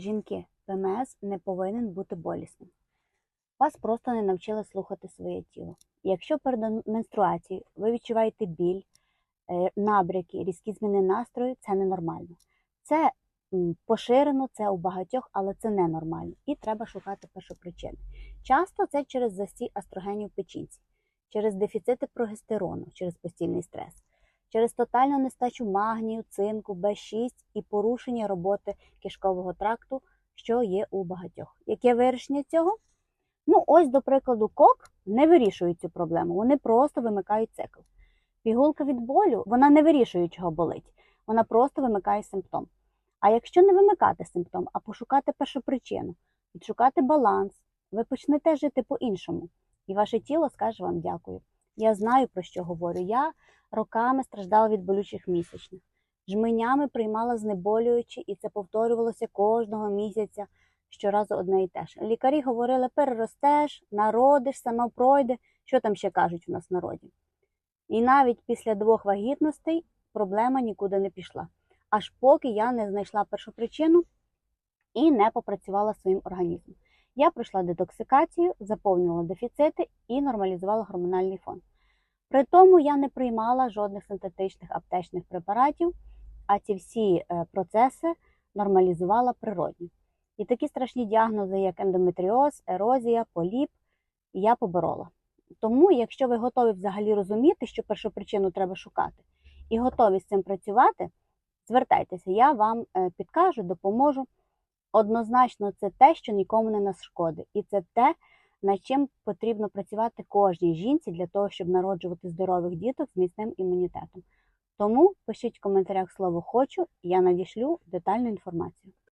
Жінки, ПМС не повинен бути болісним. Вас просто не навчили слухати своє тіло. Якщо перед менструацією ви відчуваєте біль, е, набряки, різкі зміни настрою, це ненормально. Це поширено, це у багатьох, але це ненормально. І треба шукати першопричини. Часто це через застій астрогенів в печінці, через дефіцити прогестерону, через постільний стрес, через тотальну нестачу магнію, цинку, Б6 і порушення роботи кишкового тракту, що є у багатьох. Яке вирішення цього? Ну, ось, до прикладу, кок не вирішує цю проблему, вони просто вимикають цикл. Пігулка від болю вона не вирішує, чого болить, вона просто вимикає симптом. А якщо не вимикати симптом, а пошукати першопричину, відшукати баланс, ви почнете жити по-іншому, і ваше тіло скаже вам дякую. Я знаю, про що говорю. Я роками страждала від болючих місячних. Жменями приймала знеболюючі, і це повторювалося кожного місяця щоразу одне і те ж. Лікарі говорили: переростеш, народиш, сама пройде. Що там ще кажуть у нас в народі? І навіть після двох вагітностей проблема нікуди не пішла. Аж поки я не знайшла першу причину і не попрацювала своїм організмом. Я пройшла детоксикацію, заповнювала дефіцити і нормалізувала гормональний фон. При тому я не приймала жодних синтетичних аптечних препаратів, а ці всі е, процеси нормалізувала природньо. І такі страшні діагнози, як ендометріоз, ерозія, поліп, я поборола. Тому, якщо ви готові взагалі розуміти, що першопричину треба шукати, і готові з цим працювати, звертайтеся, я вам е, підкажу, допоможу. Однозначно, це те, що нікому не нашкодить, і це те, над чим потрібно працювати кожній жінці для того, щоб народжувати здорових діток з міцним імунітетом. Тому пишіть в коментарях слово хочу, я надішлю детальну інформацію.